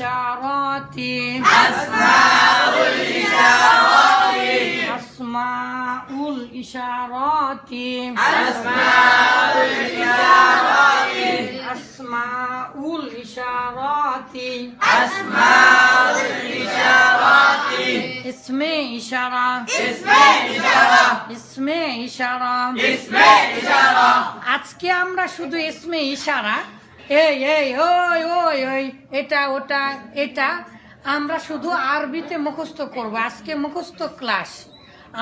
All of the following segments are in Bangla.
ইশারাতি আসমাউল ইশারাতি আসমাউল ইশারাতি ইসমে ইশারা ইসমে ইশারা আজকে আমরা শুধু ইসমে ইশারা এই এই, ওই ওই ওই, এটা, ওটা, এটা আমরা শুধু আরবিতে মুখস্থ করব। আজকে মুখস্থ ক্লাস।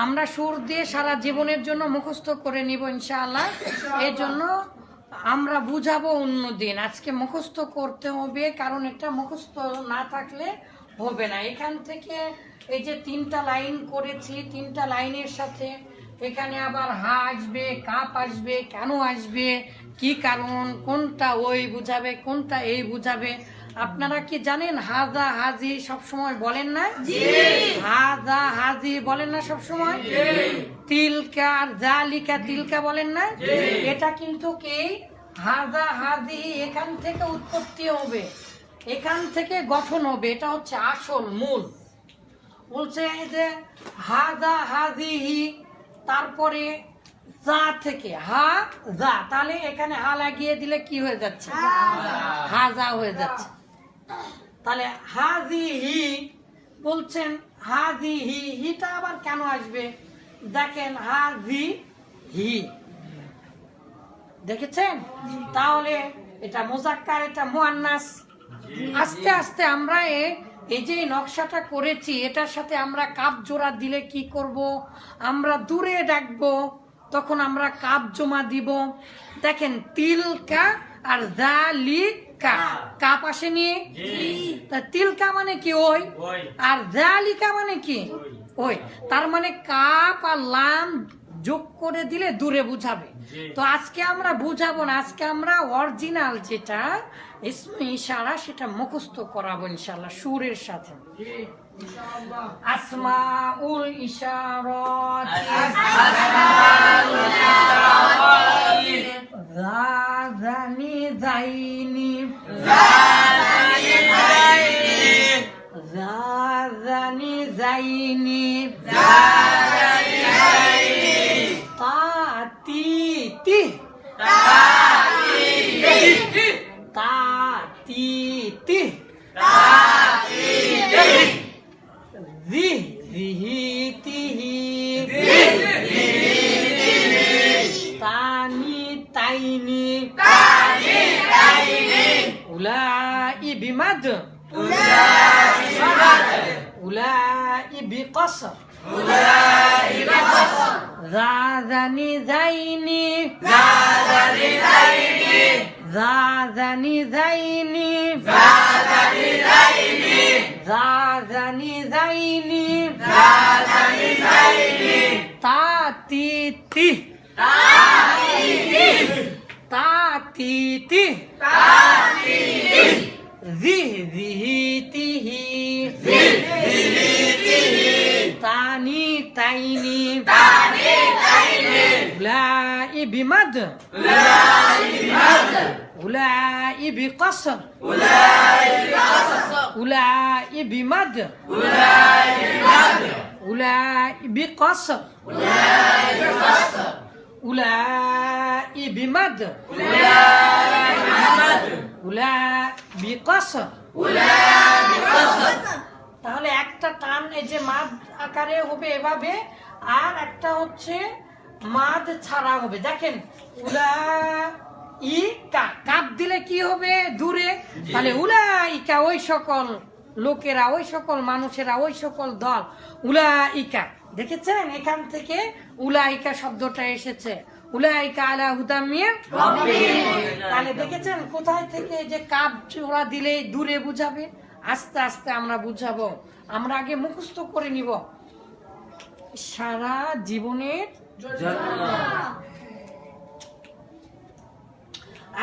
আমরা সুর দিয়ে সারা জীবনের জন্য মুখস্থ করে নিব ইনশাআল্লাহ। এই জন্য আমরা বুঝাবো অন্যদিন আজকে মুখস্থ করতে হবে, কারণ এটা মুখস্থ না থাকলে হবে না। এখান থেকে এই যে তিনটা লাইন করেছি, তিনটা লাইনের সাথে এখানে আবার হা আসবে কাপ আসবে কেন আসবে কি কারণ কোনটা ওই বুঝাবে কোনটা এই বুঝাবে? আপনারা কি জানেন হাজা হাজি সব সময় বলেন না? হাজা হাজি বলেন না সব সময় তিলকা আর জালিকা তিলকা বলেন না? এটা কিন্তু কি? হাজা হাজি এখান থেকে উৎপত্তি হবে এখান থেকে গঠন হবে এটা হচ্ছে আসল মূল। বলছে এই যে হাজা হাজিহি তারপরে যা থেকে হা যা তাহলে এখানে হা লাগিয়ে দিলে কি হয়ে যাচ্ছে? হাজা হয়ে যাচ্ছে। তাহলে হাজি হি বলছেন হাজি হি হিটা আবার কেন আসবে? দেখেন হাজি হি। দেখেছেন? তাহলে এটা মোজাক্কার এটা মোয়ান্নাস। আস্তে আস্তে আমরা এ- এই যে নকশাটা করেছি এটার সাথে আমরা কাপ জোড়া দিলে কি করব? আমরা দূরে ডাকবো তখন আমরা কাপ জমা দিব। দেখেন তিলকা আর জালিকা কাপ আসেনি? তা তিলকা মানে কি? ওই। আর জালিকা মানে কি? ওই। তার মানে কাপ আর লাম যোগ করে দিলে দূরে বুঝাবে। তো আজকে আমরা বুঝাবো না আজকে আমরা অরিজিনাল যেটা ইসমে ইশারা সেটা মুখস্থ করাবো ইনশাল্লাহ সুরের সাথে। আসমা উল ইশারত রাজানি যাইনি التعيين أولئي بمد. أولئي بمد أولئي بقصر. أولئي بقصر ذا ذني ذيني. ذا ذني ذيني. ذا ذني ذيني. ذا ذني ذيني ذا ذني ذيني ذا ذني ذيني. تاتي تي. তাতিতি তাতিতি জি জিহিতিহি তানি তাইনি উলাই বিমদ উলাই বিকসর উলাই বিমদ উলাই বিকসর উলাই বিমদ উলাই বিকসর তাহলে একটা টান এই যে মাদ আকারে হবে এভাবে, আর একটা হচ্ছে মাদ ছাড়া হবে। দেখেন উলা ই কাপ দিলে কি হবে দূরে? তাহলে উলা ইকা ওই সকল লোকেরা, ওই সকল মানুষেরা, ওই সকল দল উলা ইকা দেখেছেন? এখান থেকে উলাইকা শব্দটা এসেছে। উলাইকা আলা হুদামিয়া তাহলে দেখেছেন কোথায় থেকে যে কাপ চোরা দিলে দূরে বুঝাবে? আস্তে আস্তে আমরা বুঝাবো। আমরা আগে মুখস্থ করে নিব। সারা জীবনের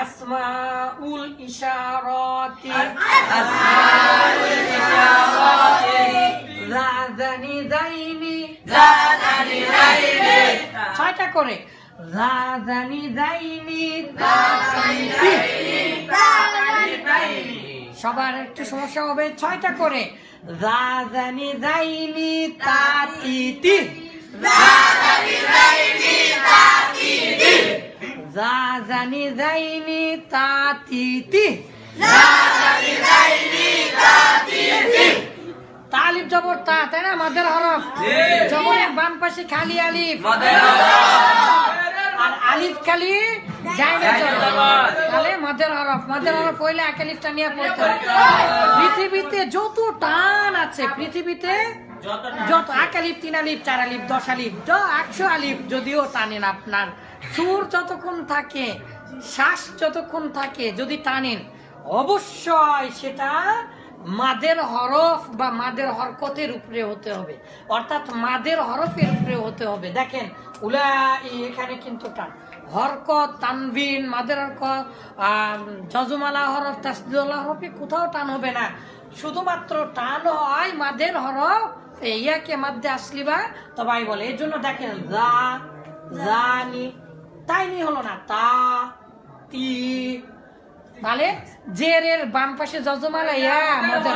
আসমাউল ইশারাতি। রাজানি দাইনি ছয়টা করে দাইনি সবার একটু সমস্যা হবে ছয়টা করে যা জানি যাইনি তাতিতি যা জানি যাইনি তাতিতি তালিফ জবর তা তাই না? মাদের হরফ। জবরের বাম পাশে খালি আলিফ। আর আলিফ খালি তাহলে মাদের হরফ। মাদের হরফ হইলে এক আলিফটা নিয়ে পড়তে। পৃথিবীতে যত টান আছে পৃথিবীতে যত এক আলিফ তিন আলিফ চার আলিফ দশ আলিফ য- একশো আলিফ যদিও টানেন আপনার। সুর যতক্ষণ থাকে শ্বাস যতক্ষণ থাকে যদি টানেন অবশ্যই সেটা মাদের হরফ বা মাদের হরকতের উপরে হতে হবে। অর্থাৎ মাদের হরফের উপরে হতে হবে। দেখেন উলা এখানে কিন্তু টান। হরকত তানবিন মাদের হরকত জজমালা হরফ তাসদিদুল্লাহ হরফে কোথাও টান হবে না। শুধুমাত্র টান হয় মাদের হরফ ইয়াকে মাধ্যে আসলি বা তবাই বলে, এই জন্য দেখেন, যা, জানি তাই নি হলো না, তা, তি তাহলে জেরের বাম পাশে যজমালা ইয়া হরফ।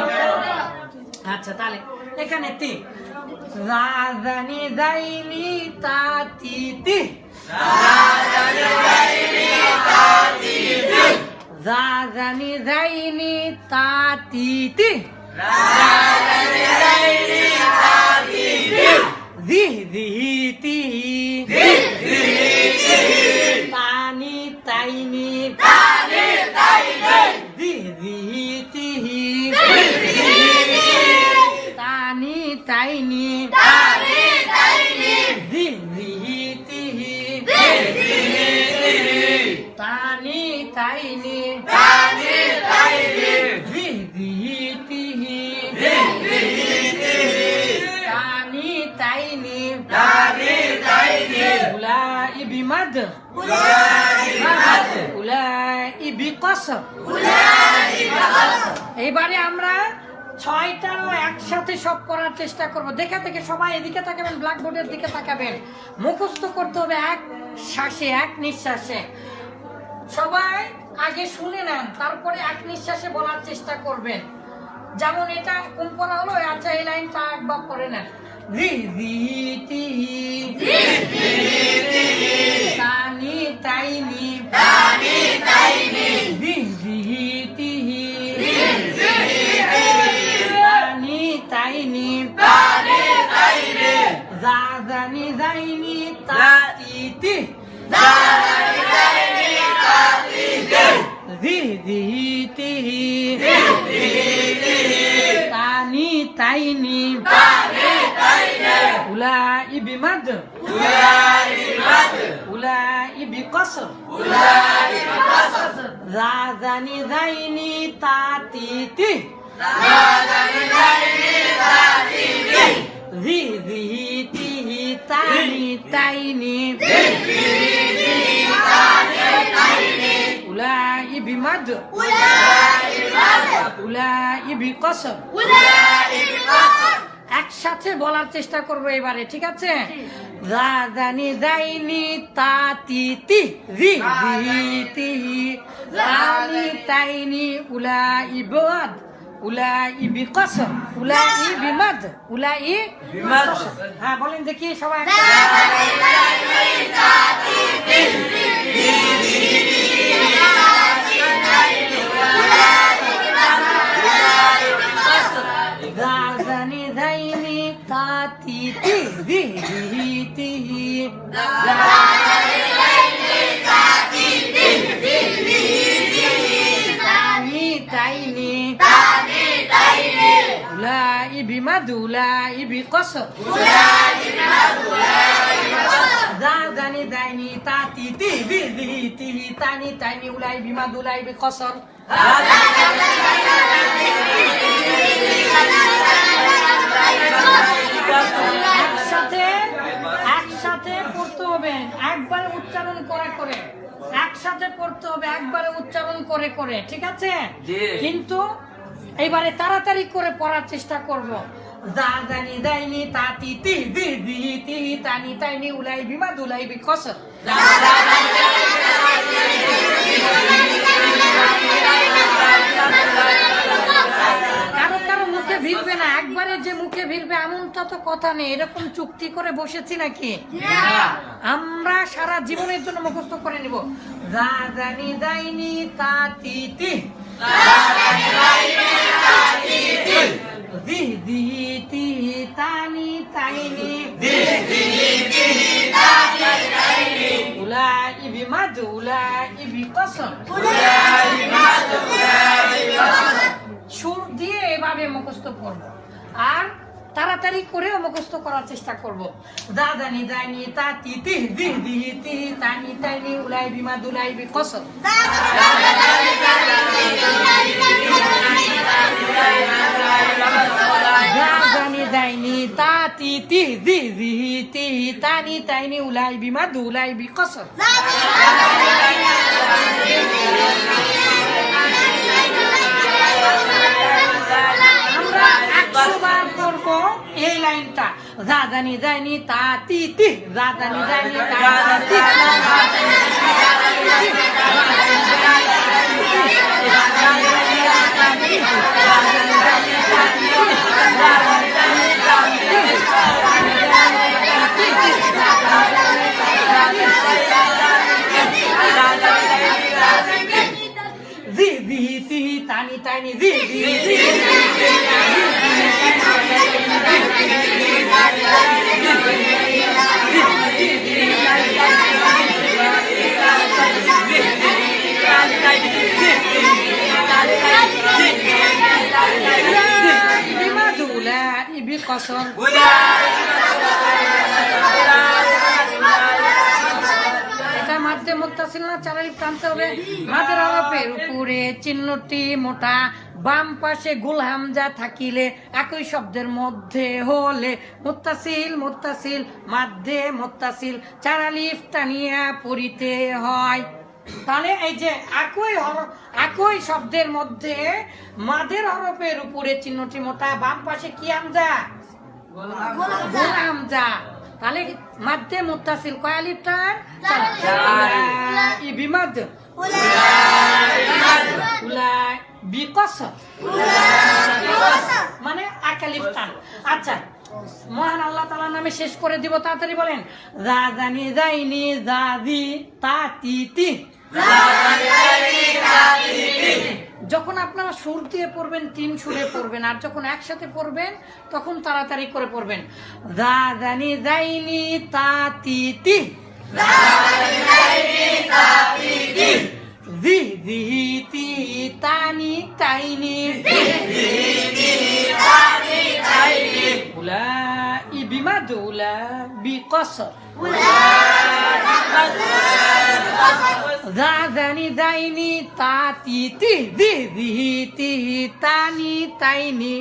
আচ্ছা তাহলে এখানে তি। রাজানি দাইনি তাতি তি রাজানি দাইনি তাতি তি দিহ দিহি তি তানি তানি তাইনি উলাই বিমাদ উলাই বিকসর এইবারে আমরা ছয়টা একসাথে সব করার চেষ্টা করব। দেখে থেকে সবাই এদিকে তাকাবেন ব্ল্যাকবোর্ডের দিকে তাকাবেন। মুখস্থ করতে হবে এক শ্বাসে এক নিঃশ্বাসে। সবাই আগে শুনে নেন তারপরে এক নিঃশ্বাসে বলার চেষ্টা করবেন। যেমন এটা কোন পড়া হলো আচ্ছা এই লাইনটা একবার পড়ে নেন। রি রি তি তানি তাইনি রি। রি তিহি তানি তাইনি যাইনি তাতিতি রি। উলাই বিমাদ উলাই বিকসর রাজানি যাইনি তাতিতি রি রি তিহি তানি তাইনি উলাই বিমাদ উলাই বিকসর একসাথে বলার চেষ্টা করব এবারে ঠিক আছে? রাজানি দাইনি তাতিতি রি রি তিহি রানি তাইনি উলাই বিমাদ উলাই বিকসর উলাই বিমাদ উলাই বিকসর হ্যাঁ বলেন দেখি সবাই বিমাদ উলাই বিকসর রাজানি দাইনি তাতিতি রি রি তিহি তানি তাইনি উলাই বিমাদ উলাই বিকসর একসাথে একসাথে পড়তে হবে একবারে উচ্চারণ করে করে একসাথে পড়তে হবে একবারে উচ্চারণ করে করে ঠিক আছে কিন্তু এবারে তাড়াতাড়ি করে পড়ার চেষ্টা করব জানি দাইনি তাতি তি দি দি তি তানি তাইনি উলাই বিমা দুলাই বিকস এরকমটা তো কথা নেই। এরকম চুক্তি করে বসেছি নাকি? আমরা সারা জীবনের জন্য মুখস্থ করে নিব। দাইনি দি দি তি তানি তাইনি। উলা ইবি মাদু উলা ইবি কসম। সুর দিয়ে এভাবে মুখস্থ করব। আর তাড়াতাড়ি করেও মুখস্থ করার চেষ্টা করব। দাদানি দাইনি তাতি তিহ দিহ দিহ তি তানি তাইনি উলাই বিমা দুলাই বি কসম। দাদানি দাইনি তাতি তিহ দিহ দিহ তি তানি তাইনি উলাই বিমা দুলাই বি কসম। আমরা একশো বার করব এই লাইনটা দাদানি দাইনি তাতি তিহ দাদানি দাইনি তাতি জি ইবি কসম এটা মাঝে মুত্তাসিল না চারালি টানতে হবে। মাঝের আলাপের উপরে চিহ্নটি মোটা, বাম পাশে গুল হামজা থাকিলে একই শব্দের মধ্যে হলে মুত্তাসিল মুত্তাসিল মাধ্যে মুত্তাসিল চারালিফ টানিয়া পড়িতে হয়। তাহলে এই যে একই হরফ একই শব্দের মধ্যে মাদের হরফের উপরে চিহ্নটি মোটা, বাম পাশে কি হামজা? গোল হামজা তাহলে মাধ্যে মুত্তাসিল কয় আলিফ টান ইবি মাদ মানে একালিফ আচ্ছা মহান আল্লাহ তালার নামে শেষ করে দিব তাড়াতাড়ি বলেন। দাদানি দাইনি দাদি তাতি যখন আপনারা সুর দিয়ে পড়বেন তিন সুরে পড়বেন আর যখন একসাথে পড়বেন তখন তাড়াতাড়ি করে পড়বেন। দাদানি দাইনি তাতি দি দি তি তানি তাইনি। উলা ইবিমা দুলা বিকস দাদানি দাইনি তাতি তি দি দি তি তানি তাইনি